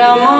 la.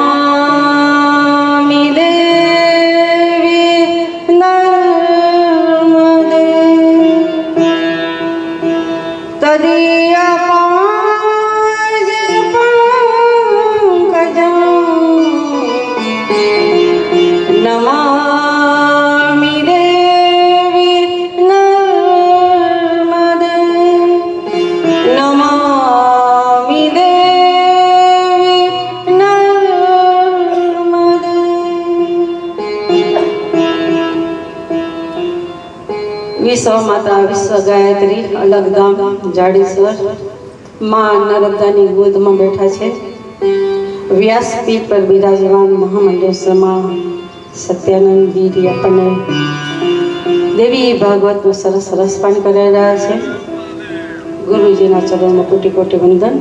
Gayatri અલગ ગામ જાડેશ્વરમાં નર્મદાની ગોદમાં બેઠા છે. વ્યાસપીઠ પર બિરાજમાન મહામંડેશ્વરમાં સત્યાનંદ ગીરી આપણને દેવી ભાગવતનું સરસ રસપાન કરાઈ રહ્યા છે. ગુરુજીના ચરણમાં કોટી કોટી વંદન.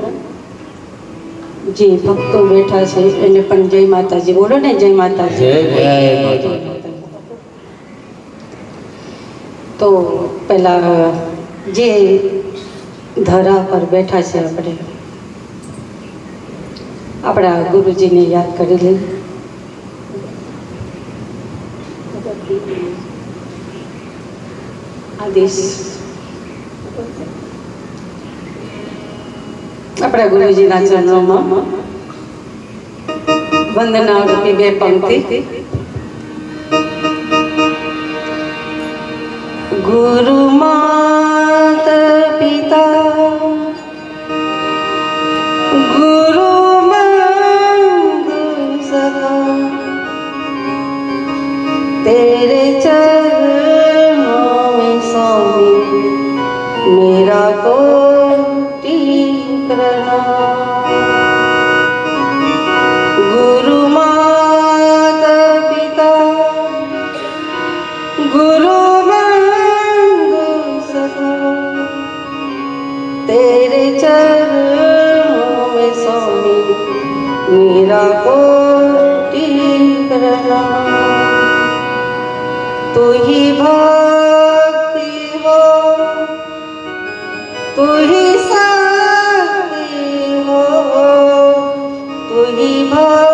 જે ભક્તો બેઠા છે એને પણ જય માતાજી બોલો ને જય માતાજી. જય જય માતાજી. તો પેલા, જે ધરા પર બેઠા છે આપણે. આપણા ગુરુજીને યાદ કરી લઈએ આદેશ. આપણા ગુરુજીના ચરણોમાં વંદના રૂપી બે પંક્તિ. ગુરુ માતા પિતા ગુરુ સખા તેરે ચરણો મેં સ્વામી મેરા કોટી પ્રણામ. বিমল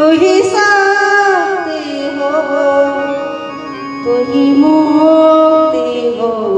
তুহি শান্তি হব তুহি মুক্তি হব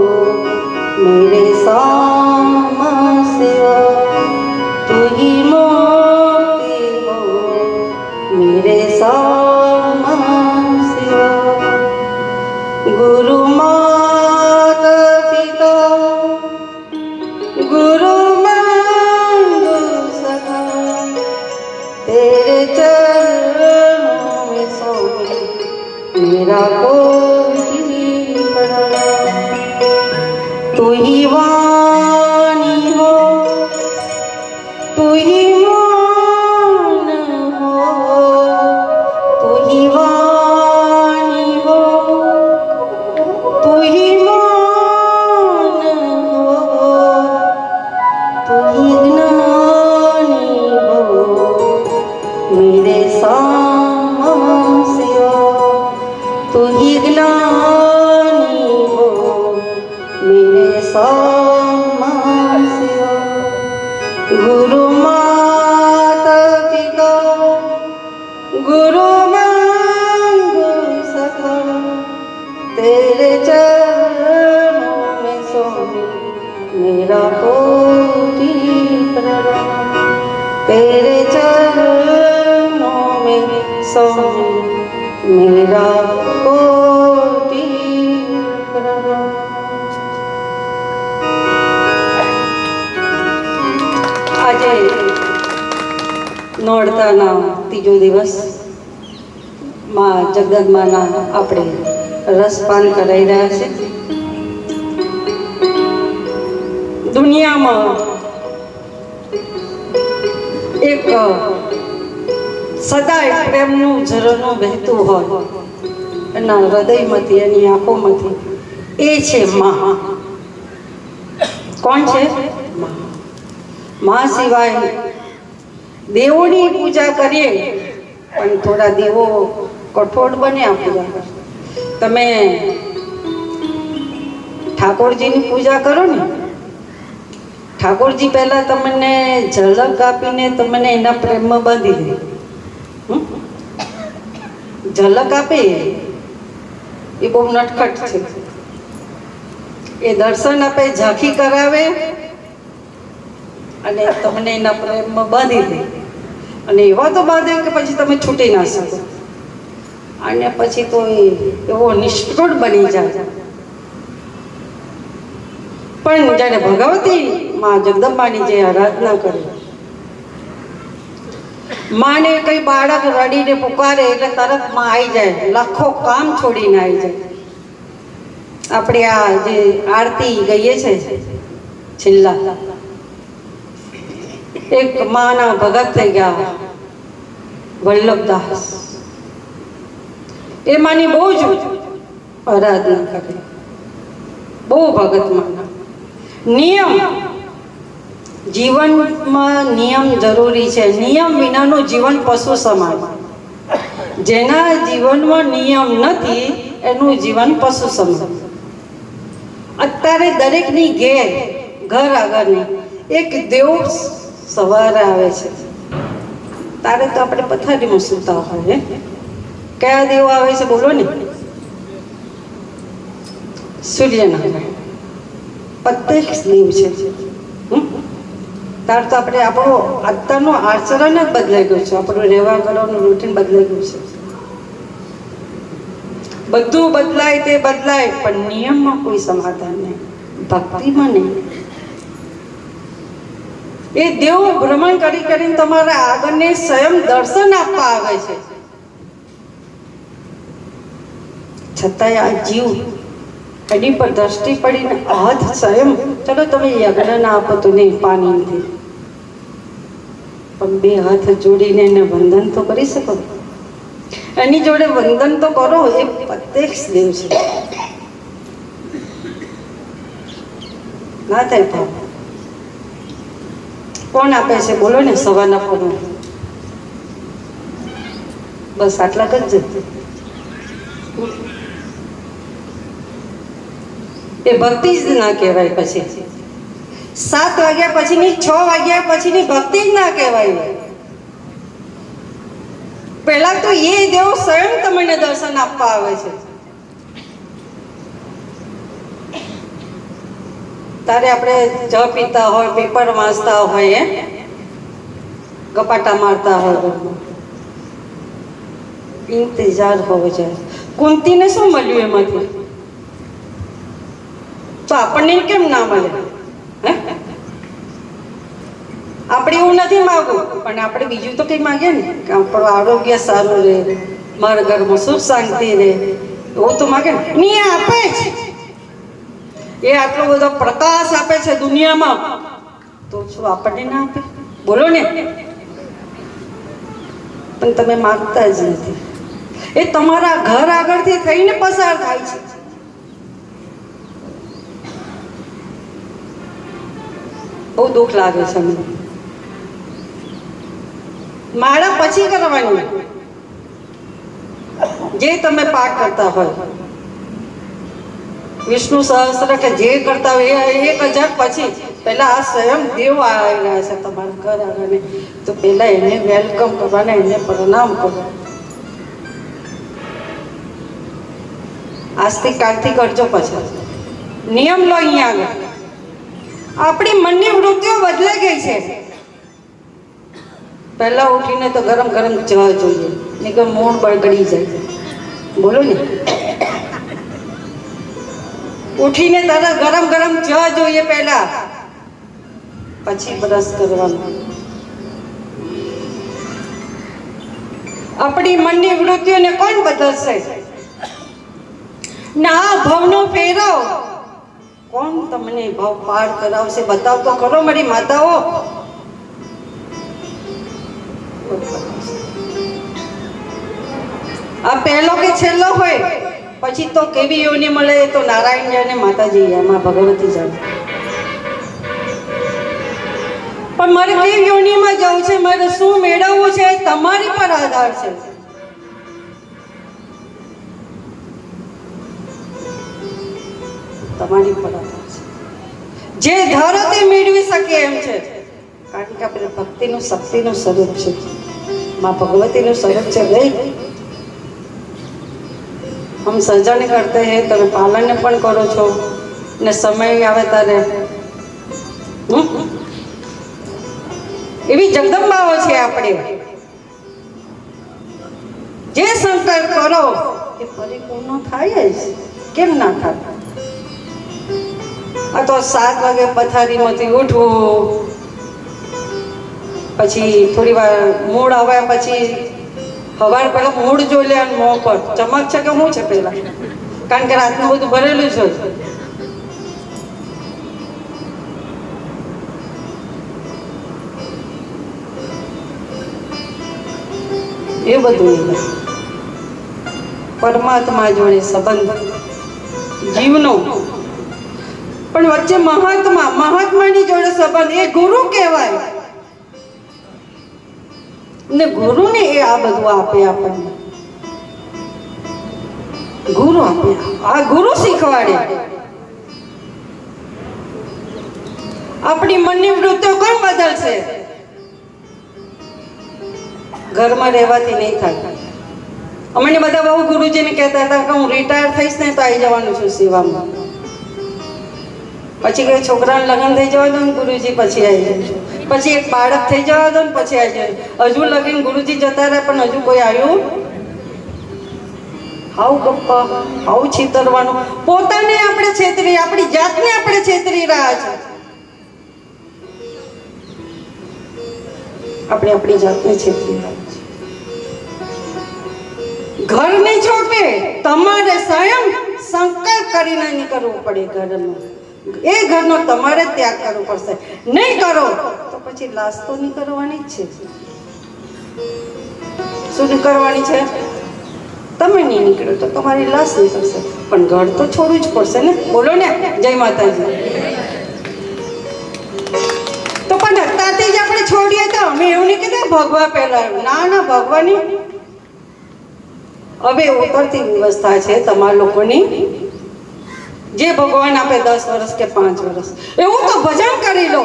આજે નોડતાના ત્રીજો દિવસમાં જગદમાના આપણે રસપાન કરાઈ રહ્યા છે. દુનિયામાં એક સદાય પ્રેમનું ઝરણું વહેતું હોય એના હૃદયમાંથી, એની આંખોમાંથી એ છે મા. કોણ છે? મા સિવાય દેવોની પૂજા કરીએ, પણ થોડા દેવો કઠોળ બન્યા પૂજા તમે ઠાકોરજીની પૂજા કરો ને? ઠાકોરજી પહેલાં તમને ઝલક આપીને તમને એના પ્રેમમાં બાંધી દે? ઝલક આપે? એ બહુ નટખટ છે. એ દર્શન આપે, ઝાંખી કરાવે અને તમને એના પ્રેમમાં બાંધી દે. અને એવા તો બાંધે કે પછી તમે છૂટી ના શકો. અને પછી તો એ એવો નિષ્ઠુર બની જાય. પણ જ્યારે ભગવતી માં જગદંબાની જે આરાધના કરી. માને કઈ બાળક રડીને પુકારે એટલે તરતમાં આવી જાય. લાખો કામ છોડીને આવી જાય. આપણે આ જે આરતી ગઈએ છે, છેલ્લા. એક માના ભગત થઈ ગયા વલ્લભદાસ. એ માની બહુ જ આરાધના કરી. બહુ ભગત માના. નિયમ. જીવનમાં નિયમ જરૂરી છે. નિયમ વિનાનું જીવન પશુ સમાન જેના જીવનમાં નિયમ નથી, એનું જીવન પશુ સમાન અત્યારે દરેકની ઘેર, ઘર આગળની એક દેવ સવારે આવે છે. તારે તો આપણે પથારીમાં સૂતા હોય? કયા દેવો આવે છે બોલો ને? સૂર્યનારાયણ. પ્રત્યેક દેવ છે? તાર તો આપણે આપણો અત્યારનો આચરણ જ બદલાઈ ગયું છે. આપણું રહેવા કરવાનું રૂટીન બદલાઈ ગયું છે. બધું બદલાય તે બદલાય, પણ નિયમમાં કોઈ સમાધાન નહીં. ભક્તિમાં નહીં. એ દેવો ભ્રમણ કરી કરીને તમારા આગળને સ્વયં દર્શન આપવા આવે છે. છતાંય આ જીવ એની પર દ્રષ્ટિ પડીને હાથ સ્વયં. ચલો તમે યજ્ઞ ના આપો તો નહીં પાણી નથી પણ બે હાથ જોડીને એને વંદન તો કરી શકો. એની જોડે વંદન તો કરો, એ પ્રત્યક્ષ દેવ છે. ના થાય કોણ આપે છે? બોલો ને સવારના પોરમાં બસ આટલા જ એ ભક્તિ જ ના કહેવાય પછી. સાત વાગ્યા પછીની છ વાગ્યા પછીની ભક્તિ જ ના કહેવાય. પહેલા તો એ દેવ સ્વયં તમને દર્શન આપવા આવે છે. તારે આપણે જ પીતા હોય, પેપર વાંચતા હોય હે ગપાટા મારતા હોય. ઇંતજાર હોવો જોઈએ. કુંતીને શું મળ્યું એમાંથી? તો આપણને કેમ ના મળે? આપણે એવું નથી માગવું, પણ આપણે બીજું તો કંઈ માગીએ ને? કે આપણું આરોગ્ય સારું રહે, મારા ઘરમાં સુખ શાંતિ રહે. એવું તો માગે નહીં આપે જ. એ આટલો બધો પ્રકાશ આપે છે દુનિયામાં, તો શું આપણને ના આપે? બોલો ને. પણ તમે માગતા જ નથી. એ તમારા ઘર આગળથી થઈને પસાર થાય છે. બહુ દુઃખ લાગે છે મને. માળા પછી કરવાની. જે તમે પાક કરતા હોય. વિષ્ણુ સહસ્ત્ર કે જે કરતા હોય એ એક હજાર પછી પહેલા આ સ્વયં દેવ આવેલા છે તમારા ઘર આગળ તો પહેલા એને વેલકમ કરવાના, એને પ્રણામ કરો આજથી કાલથી કરજો પછી. નિયમ લો અહીંયા આગળ. આપણી મનની વૃત્તિઓ બદલાઈ ગઈ છે. પહેલા ઉઠીને તો ગરમ ગરમ ચા જોઈએ, નહીં કે મૂળ બળગડી જાય. બોલો ને. ઉઠીને તરત ગરમ ગરમ જ જોઈએ પહેલા. પછી બ્રશ કરવાનું. આપણી મનની વૃત્તિઓને કોણ બદલશે? ના, ભવનો ફેરવ. કોણ તમને ભાવ પાર કરાવશે બતાવ તો કરો મારી માતાઓ. આ પહેલો કે છેલ્લો હોય? પછી તો કેવી યોની મળે તો નારાયણ અને માતાજી, એમાં ભગવતી જાણે પણ મારે કેવી યોનીમાં જવું છે, મારે શું મેળવવું છે તમારી પર આધાર છે. તમારી પર આધાર છે. જે ધારો તે મેળવી શકે એમ છે. કારણ કે આપણે ભક્તિનું, શક્તિનું સ્વરૂપ છે. માં ભગવતીનું સ્વરૂપ છે ભાઈ હમ સર્જન કરતે હે, તમે પાલન પણ કરો છો ને સમય આવે તારે? એવી જગદંબાઓ છે આપણે. જે સંકલ્પ કરો, એ પરિપૂર્ણ થાય જ. કેમ ના થાય? આ તો સાત વાગે પથારીમાંથી ઉઠવું. પછી થોડી વાર મૂળ આવ્યા પછી સવાર પેલા મૂળ જોઈ લે અને મોં પર. ચમક છે કે શું છે પેલા કારણ કે રાતનું બધું ભરેલું છે એ બધું. પરમાત્મા જોડે સંબંધ. જીવનો. પણ વચ્ચે મહાત્મા, મહાત્માની જોડે સંબંધ. એ ગુરુ કહેવાય. ને ગુરુને એ આ બધું આપે આપણને. ગુરુ આપે. આ ગુરુ શીખવાડે. આપણી મનની વૃત્તિઓ કોણ બદલશે. ઘરમાં રહેવાથી નહીં થાય. અમને બધા બહુ ગુરુજીને કહેતા હતા કે હું રિટાયર થઈશ ને તો આવી જવાનું છું સેવામાં. પછી કે છોકરાને લગ્ન થઈ જવા દો ગુરુજી પછી આવી જજો પછી એક બાળક થઈ જવા દો ને પછી આવી જાય હજુ લગીન ગુરુજી જતા રહ્યા, પણ હજુ કોઈ આવ્યું? હાઉ ગપ્પા, હાઉ છેતરવાનું. પોતાને આપણે છેતરી, આપણી જાતને આપણે છેતરી રહ્યા છે. આપણે આપણી જાતને છેતરી રહ્યા છે ઘર નહીં છોડવે તમારે સ્વયં સંકલ્પ કરીને નીકળવું પડે ઘરનો. એ ઘરનો તમારે ત્યાગ કરવો પડશે. નહીં કરો પછી લાશ તો નીકળવાની જ છે. શું નીકળવાની છે? તમે નહીં નીકળો તો તમારી લાશ નીકળશે. પણ ઘર તો છોડવું જ પડશે ને? બોલો ને. જય માતાજી. તો પણ અત્યારથી જ આપણે છોડીએ તો અમે એવું નહીં કીધું, ભગવા પહેલા ના ના ભગવાની હવે ઉપરથી વ્યવસ્થા છે તમારા લોકોની. જે ભગવાન આપે દસ વર્ષ કે પાંચ વર્ષ એવું તો ભજન કરી લો.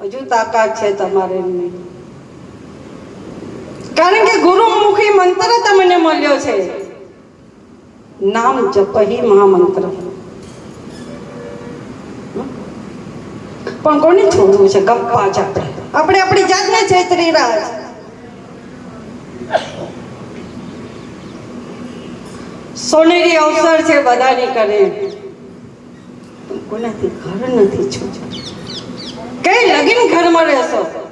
હજુ તાકાત છે તમારે એમની. કારણ કે ગુરુમુખી મંત્ર તમને મળ્યો છે. નામ જપહી મહામંત્ર. પણ કોને છોડવું છે? ગપ્પા જ આપણે. આપણે આપણી જાતને છેતરી રહ્યા સોનેરી અવસર છે બધાની કરે કોનાથી ઘર નથી છૂટતું? કઈ લગીન ઘરમાં રહેશો.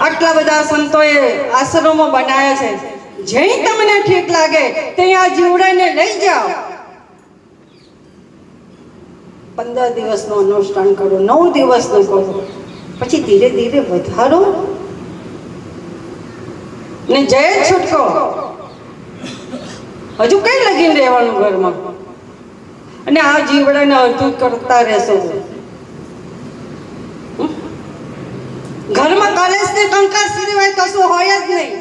આટલા બધા સંતોએ આશ્રમો બનાવ્યા છે. જ્યાં તમને ઠીક લાગે ત્યાં જીવડાને લઈ જાઓ. પંદર દિવસનું અનુષ્ઠાન કરો, નવ દિવસનું કરો. પછી ધીરે ધીરે વધારો. ને જય છૂટકો. હજુ કઈ લગીન રહેવાનું ઘરમાં? અને આ જીવડાને અડધું કરતા રહેશો? ઘરમાં કલેશ ને કંકાસ સિવાય કશું હોય જ નહીં.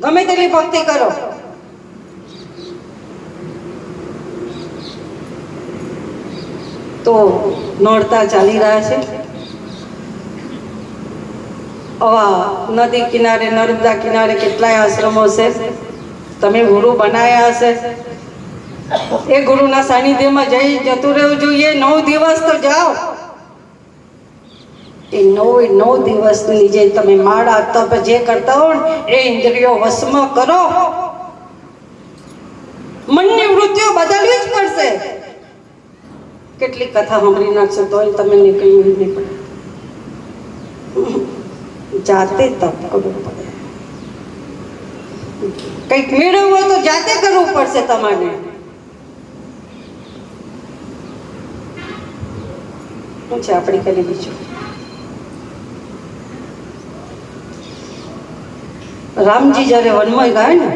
ગમે તેટલી ભક્તિ કરો. તો નોરતા ચાલી રહ્યા છે. આવા નદી કિનારે, નર્મદા કિનારે કેટલાય આશ્રમો છે. તમે ગુરુ બનાવ્યા હશે. એ ગુરુના સાનિધ્યમાં જઈ જતું રહેવું જોઈએ. નવ દિવસ તો જાઓ. એ નવ નવ દિવસની જે તમે માળા તપ જે કરતા હો એ ઇન્દ્રિયો વશમાં કરો. મનની વૃત્તિઓ બદલવી જ પડશે. કેટલી કથા સાંભળી નાખશો તોય તમે નીકળ્યું નહીં પડે. જાતે તપ કરવું પડે. કંઈક મેળવવું તો જાતે કરવું પડશે તમારે. શું છે કરી બીજું? રામજી જ્યારે વનમાં ગયા ને,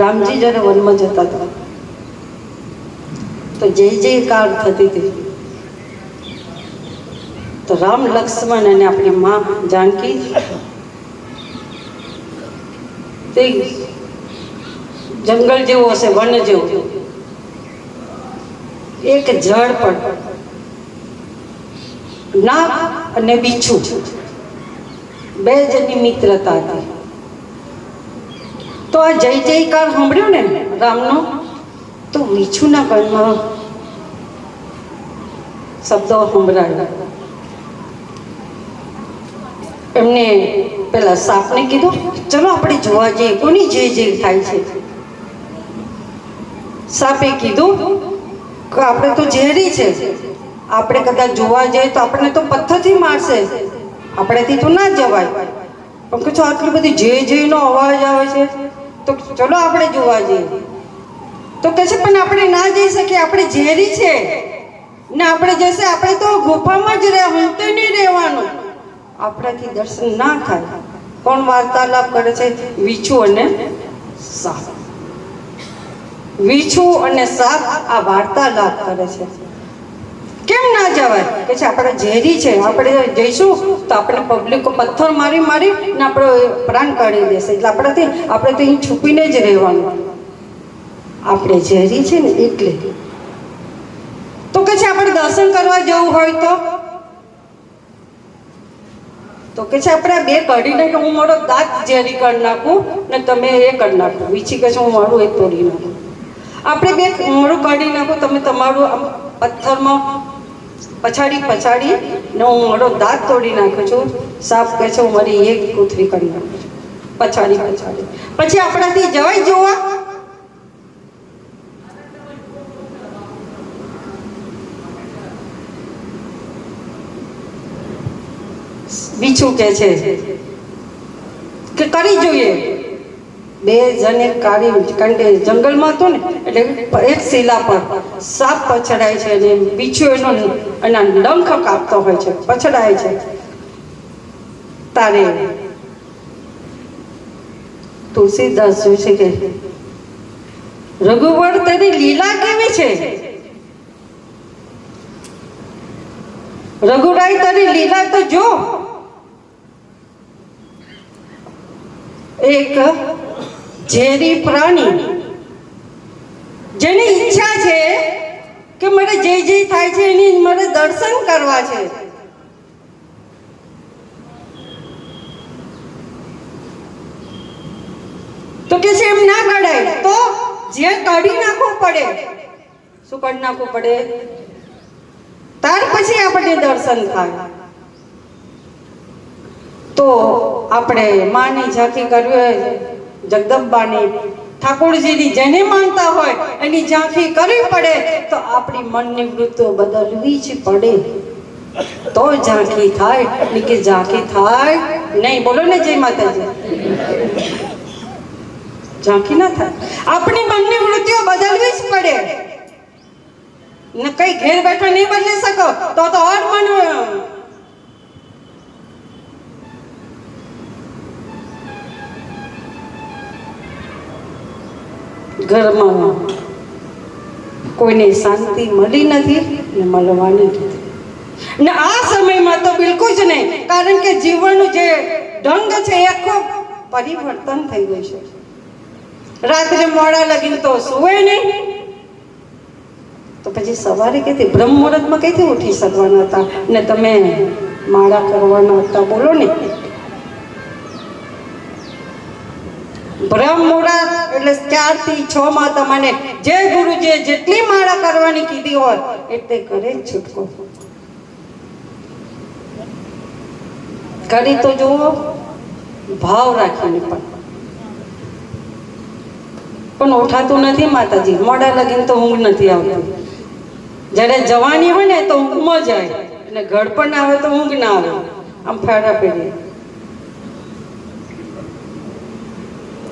રામજી જ્યારે વનમાં જતા હતા, તો જય જયકાર થતી હતી. તો રામ લક્ષ્મણ અને આપણી મા જાનકી, તે જંગલ જેવું હશે, વન જેવું. એક જળ પણ નાગ અને બીછું, બે જની મિત્રતા હતી. તો આ જય જયકાર સાંભળ્યો ને રામનો? તો વીછુના કાનમાં શબ્દો સંભળાયા. એમને પેલા સાપને કીધું, ચલો આપણે જોવા જઈએ, કોની જય જય થાય છે? સાપે કીધું આપણે તો ઝેરી છે. આપણે કદાચ જોવા જઈએ તો આપણને તો પથ્થરથી મારશે. આપણેથી તો ના જવાય. પણ કે છો આટલી બધી જે જેનો અવાજ આવે છે, તો ચલો આપણે જોવા જઈએ. તો કહે છે, પણ આપણે ના જઈ શકીએ. આપણે ઝેરી છે. ને આપણે જશે, આપણે તો ગુફામાં જ રહે, હું તો નહીં રહેવાનું. આપણાથી દર્શન ના થાય. કોણ વાર્તાલાપ કરે છે? વીછું અને સાપ. વીછું અને સાપ આ વાર્તાલાપ કરે છે. કેમ ના જવાય? કે છે આપણે ઝેરી છે, આપણે જઈશું તો આપણે પબ્લિક પથ્થર મારી મારી ને આપણો પ્રાણ કાઢી દેશે. એટલે આપણાથી આપણે તો અહીં છુપીને જ રહેવાનું. આપણે ઝેરી છે ને એટલે. તો કે છે આપણે દર્શન કરવા જવું હોય તો? તો કે છે આપણે બે કાઢીને કે હું મારો દાંત ઝેરી કરી નાખું ને તમે એ કરી નાખો. વીછી કે છે હું મારું એ તોડી નાખું. આપણે બે મારું કાઢી નાખો, તમે તમારું આમ પથ્થરમાં પછાડી પછાડી ને હું મારો દાંત તોડી નાખું છું. સાપ કહે છે, હું મારી એક કૂથરી કરી નાખું છું. પછાડી પછાડી. પછી આપણાથી જવાય જોવા? બીજું કે છે કે કરી જોઈએ? બે જણે કાઢી કારણ કે જંગલમાં હતો ને, એટલે એક શિલા પર સાપ પછડાય છે અને બીછું એનો એના ડંખ કાપતો હોય છે, પછડાય છે. તારે તુલસીદાસ જોશે કે રઘુવર તેની લીલા કેવી છે? રઘુરાય તારી લીલા તો જો. એક ઝેરી પ્રાણી, જેની ઈચ્છા છે કે મારે જે જે થાય છે એની મારે દર્શન કરવા છે. તો કે છે એમ ના કઢાય તો જે કાઢી નાખવું પડે. શું કાઢી નાખવું પડે? ત્યાર પછી આપણે દર્શન થાય. તો આપણે માની ઝાંખી કરવી હોય જગદંબાની ઠાકોરજીની જેને માનતા હોય, એની ઝાંખી કરવી પડે, તો આપણી મનની વૃત્તિઓ બદલવી જ પડે. તો ઝાંખી થાય, એટલે કે ઝાંખી થાય નહીં. બોલો ને જય માતાજી. ઝાંખી ના થાય. આપણી મનની વૃત્તિઓ બદલવી જ પડે. ને કઈ ઘેર બેઠા નહીં બદલી શકો, તો તો ઓર મન ઘરમાં કોઈને શાંતિ મળી નથી ને મળવાની નથી. ને આ સમયમાં તો બિલકુલ જ નહીં, કારણ કે જીવનનું જે ઢંગ છે એ આખો પરિવર્તન થઈ ગયું છે. રાત્રે મોડા લગીને તો સુવે નહીં. તો પછી સવારે કેથી બ્રહ્મ મુહૂર્તમાં કઈથી ઉઠી શકવાના હતા? ને તમે માળા કરવાના હતા? બોલો ને. બ્રહ્મ એટલે ચાર છ માં તમને જે ગુરુજીએ જેટલી માળા કરવાની કીધી હોય, એટલે કરે છૂટકો. કરી તો જુઓ, ભાવ રાખીને પણ. પણ ઉઠાતું નથી માતાજી. મોડા લગીને તો ઊંઘ નથી આવતી. જ્યારે જવાની હોય ને તો ઊંઘમાં જાય. અને ઘડપણ આવે તો ઊંઘ ના આવે. આમ ફેરા ફેરી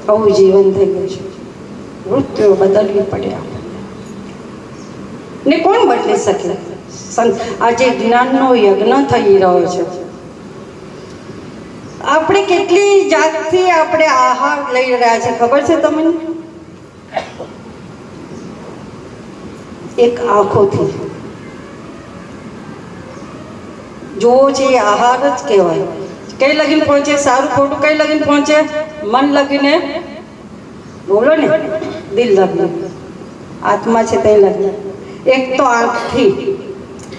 આવું જીવન થઈ ગયું છે. મૃત્યુ બદલવી પડે આપણે ને કોણ બદલી શકે? આજે જ્ઞાનનો યજ્ઞ થઈ રહ્યો છે. આપણે કેટલી જાતથી આપણે આહાર લઈ રહ્યા છે, ખબર છે તમને? એક આંખોથી. જોવો છે એ આહાર જ કહેવાય. કઈ લગીને પહોંચે? સારું ખોટું કઈ લગીને પહોંચે? મન લગીને બોલો ને, દિલ લગ્ન. આત્મા છે તે લગ્ન. એક તો આંખથી.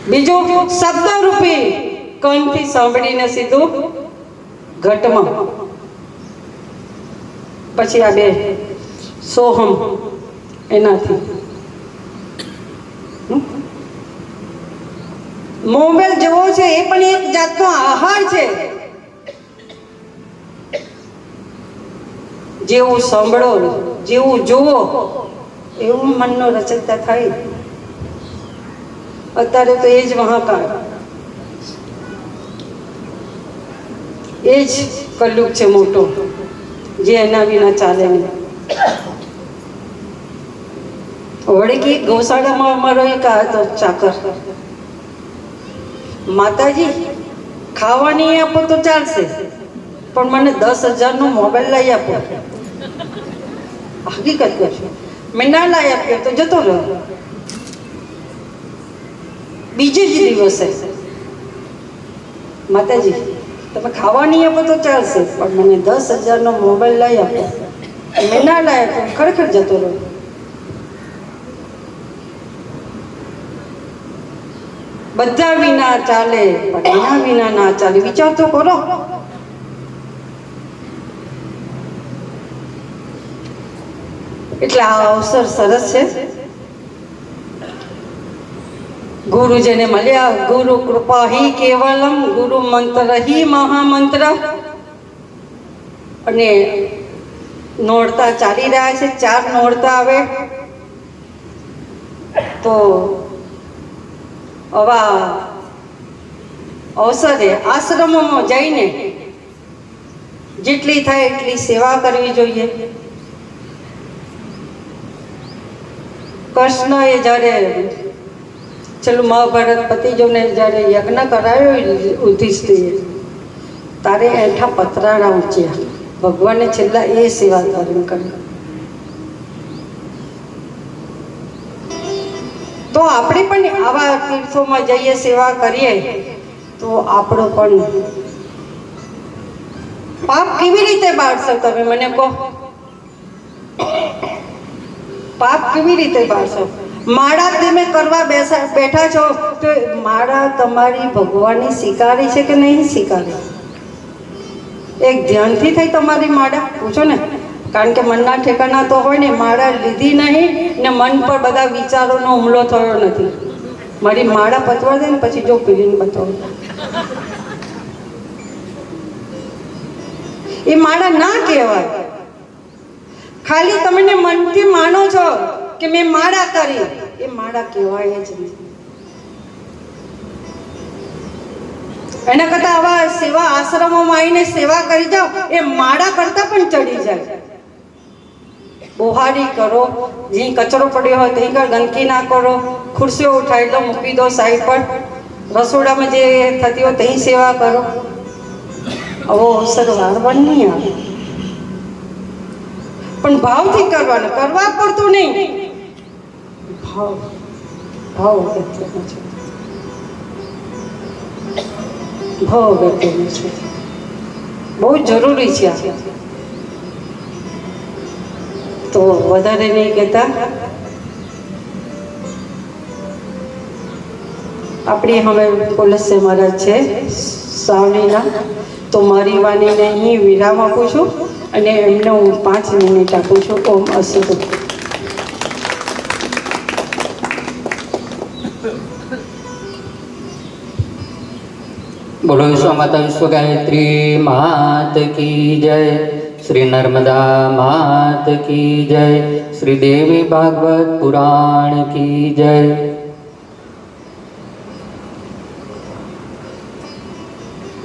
બીજું શબ્દ રૂપી કંઠથી સાંભળીને સીધું ઘટમાં. પછી આ બે. સોહમ. એનાથી? મોબાઈલ જેવો છે એ પણ એક જાતનો આહાર છે. જેવું સાંભળો, જેવું જુઓ, એવું મનનો રચતા થાય. અત્યારે તો એ જ મહાકાળ એ જ કલુક છે મોટો, જે એના વિના ચાલે નહીં. વળી કે ગૌશાળામાં અમારો એક હતો ચાકર. માતાજી, ખાવાની આપો તો ચાલશે, પણ મને દસ હજારનો મોબાઈલ લઈ આપો. હકીકત કરશો મેં ના તો જતો રહ્યો બીજે જ દિવસે માતાજી, તમે ખાવાની આપો તો ચાલશે, પણ મને દસ હજારનો મોબાઈલ લઈ આપો. મેં ના લાવી ખરેખર જતો રહ્યો બધા વિના ચાલે, પણ એના વિના ના ચાલે. વિચાર તો કરો. એટલે આ અવસર સરસ છે. ગુરુ જેને મળ્યા, ગુરુ કૃપા હિ કેવલમ, ગુરુ મંત્ર હિ મહામંત્ર. અને નોરતા ચાલી રહ્યા છે, ચાર નોરતા આવે તો આવા અવસરે આશ્રમોમાં જઈને જેટલી થાય એટલી સેવા કરવી જોઈએ. કૃષ્ણએ જ્યારે છેલ્લું મહાભારત પતિજોને જ્યારે યજ્ઞ કરાયો યુધિષ્ઠિરે તારે એઠા પતરાળા ઊંચ્યા ભગવાને છેલ્લા એ સેવા ધારણ કરી. તો આપણે પણ આવા તીર્થોમાં જઈએ, સેવા કરીએ, તો આપણો પણ પાપ કેવી રીતે બાળશો તમે મને કહો? પાપ કેવી રીતે પાડશો? માળા તમે કરવા બેસા બેઠા છો, તો માળા તમારી ભગવાનની સ્વીકારી છે કે નહીં સ્વીકારી એક ધ્યાનથી થઈ તમારી માળા, પૂછો ને. કારણ કે મનના ઠેકાણા તો હોય ને, માળા લીધી નહીં ને મન પર બધા વિચારોનો હુમલો થયો નથી. મારી માળા પચવા દે ને પછી જો પીલીને બતાવો એ માળા ના કહેવાય. ખાલી તમને મનથી માનો છો કે મેં માળા કરી? એ માળા કહેવાય જ નહીં. એના કરતા આવા સેવા આશ્રમોમાં આવીને સેવા કરી જાઓ, એ માળા કરતા પણ ચડી જાય. બોહારી કરો જ્યાં કચરો પડ્યો હોય ત્યાં ગંદકી ના કરો. ખુરશીઓ ઉઠાવી દો મૂકી દો સાઈડ પર. રસોડામાં જે થતી હોય ત્યાં સેવા કરો. આવો અવસર વાર નહીં આવે પણ ભાવથી કરવાનું. કરવા પડતું નહીં. ભાવ. ભાવ અગત્યનો છે. ભાવ અગત્યનો છે. બહુ જરૂરી છે. તો વધારે નહીં કહેતા. આપણી હવે કોલસ્ય મહારાજ છે સાવણીના તો મારી વાણીને અહીં વિરામ આપું છું. અને એમને હું પાંચ મિનિટ આપું છું. ઓમ અસુદ બોલો વિશ્વ માતા વિશ્વ ગાયત્રી માત કી જય. શ્રી નર્મદા માત કી જય. શ્રી દેવી ભાગવત પુરાણ કી જય.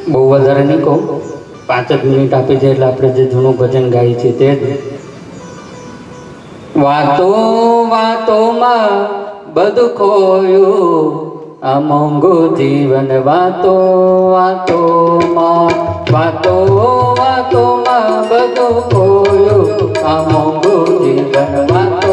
બહુ વધારે નહીં કહું. પાંચ જ મિનિટ આપી છે એટલે આપણે જે જૂનું ભજન ગાઈએ છીએ તે જ. વાતો વાતોમાં બધું ખોયું. આ મોંઘું જીવન વાતો વાતોમાં. વાતો વાતોમાં બધું ખોયું. આ મોંઘું જીવન વાતો